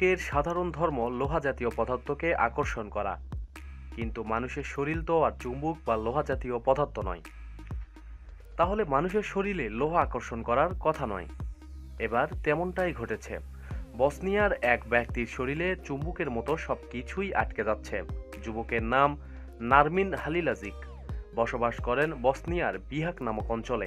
লোকের সাধারণ ধর্ম লোহা জাতীয় পদার্থকে আকর্ষণ করা। কিন্তু মানুষের শরীর তো আর চুম্বক বা লোহা জাতীয় পদার্থ নয়। তাহলে মানুষের শরীরে লোহা আকর্ষণ করার কথা নয়। এবার তেমনটাই ঘটেছে। বসনিয়ার এক ব্যক্তির শরীরে চুম্বকের মতো সব কিছুই আটকে যাচ্ছে। যুবকের নাম নারমিন হালিলাজিক। বসবাস করেন বসনিয়ার বিহাক নামক অঞ্চলে।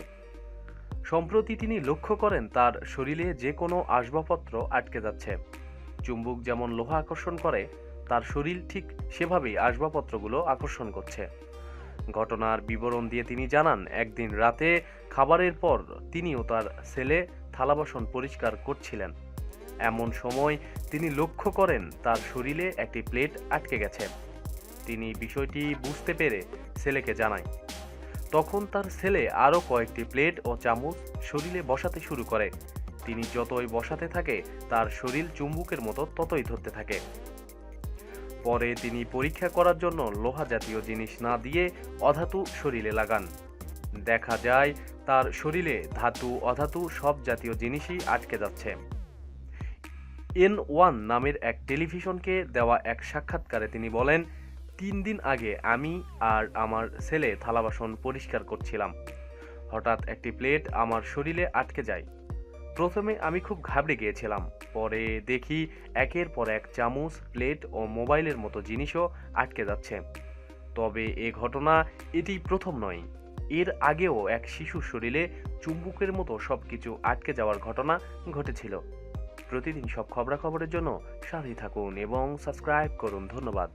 সম্প্রতি তিনি লক্ষ্য করেন তার শরীরে যে কোনো আসবাবপত্র আটকে যাচ্ছে। চুম্বক যেমন লোহা আকর্ষণ করে, তার শরীর ঠিক সেভাবেই আসবাবপত্রগুলো আকর্ষণ করছে। ঘটনার বিবরণ দিয়ে তিনি জানান, একদিন রাতে খাবারের পর তিনি ও তার ছেলে থালাবাসন পরিষ্কার করছিলেন। এমন সময় তিনি লক্ষ্য করেন, তার শরীরে একটি প্লেট আটকে গেছে। তিনি বিষয়টি বুঝতে পেরে ছেলেকে জানায়। তখন তার ছেলে আরও কয়েকটি প্লেট ও চামচ শরীরে বসাতে শুরু করে। তিনি যতই বসাতে থাকে, তার শরীর চুম্বুকের মতো ততই ধরতে থাকে। পরে তিনি পরীক্ষা করার জন্য লোহা জাতীয় জিনিস না দিয়ে অধাতু শরীরে লাগান। দেখা যায়, তার শরীরে ধাতু, অধাতু সব জাতীয় জিনিসই আটকে যাচ্ছে। এন ওয়ান নামের এক টেলিভিশনকে দেওয়া এক সাক্ষাৎকারে তিনি বলেন, তিন দিন আগে আমি আর আমার ছেলে থালাবাসন পরিষ্কার করছিলাম। হঠাৎ একটি প্লেট আমার শরীরে আটকে যায়। প্রথমে আমি খুব ঘাবড়ে গিয়েছিলাম। পরে দেখি একের পর এক চামচ, প্লেট ও মোবাইলের মতো জিনিসও আটকে যাচ্ছে। তবে এ ঘটনা এটি প্রথম নয়। এর আগেও এক শিশুর শরীরে চুম্বুকের মতো সব কিছু আটকে যাওয়ার ঘটনা ঘটেছিল। প্রতিদিন সব খবরাখবরের জন্য সাথে থাকুন এবং সাবস্ক্রাইব করুন। ধন্যবাদ।